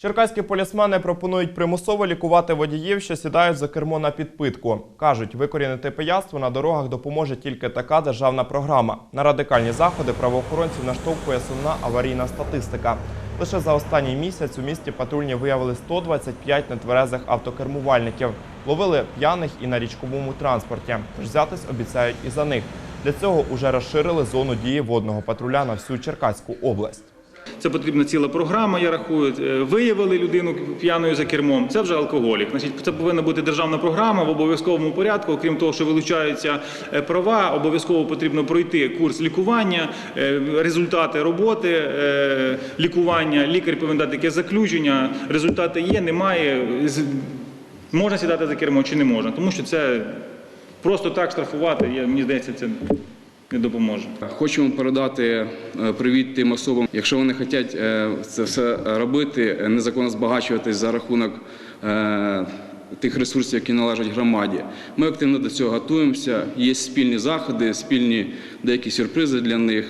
Черкаські полісмени пропонують примусово лікувати водіїв, що сідають за кермо на підпитку. Кажуть, викорінити пияцтво на дорогах допоможе тільки така державна програма. На радикальні заходи правоохоронців наштовхує сумна аварійна статистика. Лише за останній місяць у місті патрульні виявили 125 нетверезих автокермувальників. Ловили п'яних і на річковому транспорті. Тож взятись обіцяють і за них. Для цього уже розширили зону дії водного патруля на всю Черкаську область. Це потрібна ціла програма, я рахую. Е, Виявили людину п'яною за кермом. Це вже алкоголік. Значить, це повинна бути державна програма в обов'язковому порядку. Окрім того, що вилучаються е, права, обов'язково потрібно пройти курс лікування, е, результати роботи лікування. Лікар повинен дати таке заключення. Результати є, немає. Можна сідати за кермо чи не можна, тому що це просто так штрафувати. Мені здається, це не допоможе. Хочемо передати е, привіт тим особам, якщо вони хочуть е, це все робити, е, незаконно збагачуватись за рахунок тих ресурсів, які належать громаді. Ми активно до цього готуємося. Є спільні заходи, спільні деякі сюрпризи для них.